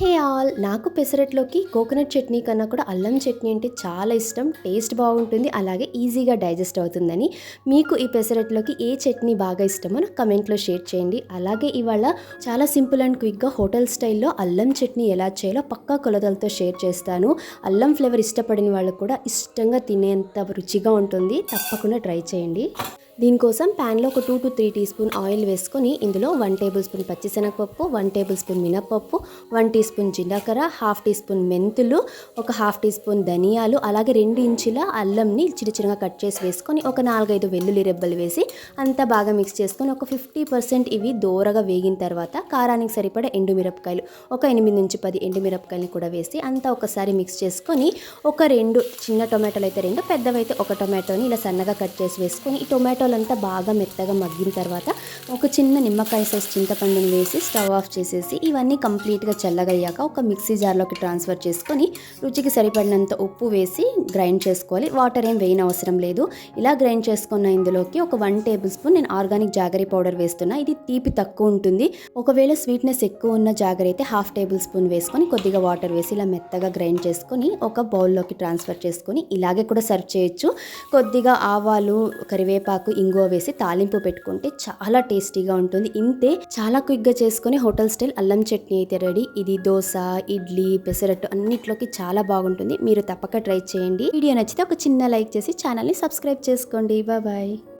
Hey all నాకు పెసరట్లోకి coconut chutney కన్నా కూడా అల్లం చట్నీ అంటే చాలా ఇష్టం టేస్ట్ బాగుంటుంది అలాగే ఈజీగా డైజెస్ట్ అవుతుందని. మీకు ఈ పెసరట్లోకి ఏ చట్నీ బాగా ఇష్టమో నాకు కమెంట్లో షేర్ చేయండి. అలాగే ఇవాళ చాలా సింపుల్ అండ్ క్విక్గా హోటల్ స్టైల్లో అల్లం చట్నీ ఎలా చేయాలో పక్కా కొలతలతో షేర్ చేస్తాను. అల్లం ఫ్లేవర్ ఇష్టపడిన వాళ్ళు కూడా ఇష్టంగా తినేంత రుచిగా ఉంటుంది తప్పకుండా ట్రై చేయండి. దీనికోసం ప్యాన్లో ఒక two to three teaspoon oil వేసుకొని ఇందులో వన్ టేబుల్ స్పూన్ పచ్చిశనగపప్పు వన్ టేబుల్ స్పూన్ మినపప్పు వన్ టీ స్పూన్ జీలకర్ర హాఫ్ టీ స్పూన్ మెంతులు ఒక హాఫ్ టీ స్పూన్ ధనియాలు అలాగే రెండు ఇంచుల అల్లంని చిన్న చిన్నగా కట్ చేసి వేసుకొని ఒక నాలుగైదు వెల్లుల్లి రెబ్బలు వేసి అంతా బాగా మిక్స్ చేసుకొని ఒక ఫిఫ్టీ పర్సెంట్ ఇవి దోరగా వేగిన తర్వాత కారానికి సరిపడే ఎండుమిరపకాయలు ఒక ఎనిమిది నుంచి పది ఎండుమిరపకాయలు కూడా వేసి అంతా ఒకసారి మిక్స్ చేసుకొని ఒక రెండు చిన్న టొమాటోలు అయితే రెండు పెద్దవైతే ఒక టొమాటోని ఇలా సన్నగా కట్ చేసి వేసుకొని ఈ టొమాటోలంతా బాగా మెత్తగా మగ్గిన తర్వాత ఒక చిన్న నిమ్మకాయ సైజ్ చింతపండుని వేసి స్టవ్ ఆఫ్ చేసేసి ఇవన్నీ కంప్లీట్గా చల్లగయ్యాక ఒక మిక్సీ జార్లోకి ట్రాన్స్ఫర్ చేసుకొని రుచికి సరిపడినంత ఉప్పు వేసి గ్రైండ్ చేసుకోవాలి. వాటర్ ఏం వేయని అవసరం లేదు. ఇలా గ్రైండ్ చేసుకున్న ఇందులోకి ఒక వన్ టేబుల్ స్పూన్ నేను ఆర్గానిక్ జాగరీ పౌడర్ వేస్తున్నా. ఇది తీపి తక్కువ ఉంటుంది. ఒకవేళ స్వీట్నెస్ ఎక్కువ ఉన్న జాగరీ అయితే హాఫ్ టేబుల్ స్పూన్ వేసుకొని కొద్దిగా వాటర్ వేసి ఇలా మెత్తగా గ్రైండ్ చేసుకొని ఒక బౌల్లోకి ట్రాన్స్ఫర్ చేసుకొని ఇలాగే కూడా సర్వ్ చేయొచ్చు. కొద్దిగా ఆవాలు కరివేపాకు ఇంగువ వేసి తాలింపు పెట్టుకుంటే చాలా టేస్టీగా ఉంటుంది. ఇంతే చాలా క్విక్గా చేసుకుని హోటల్ స్టైల్ అల్లం చట్నీ అయితే రెడీ. ఇది దోశ ఇడ్లీ పెసరట్టు అన్నిట్లోకి చాలా బాగుంటుంది. మీరు తప్పక ట్రై చేయండి. వీడియో నచ్చితే ఒక చిన్న లైక్ చేసి ఛానల్ని సబ్స్క్రైబ్ చేసుకోండి. బాయ్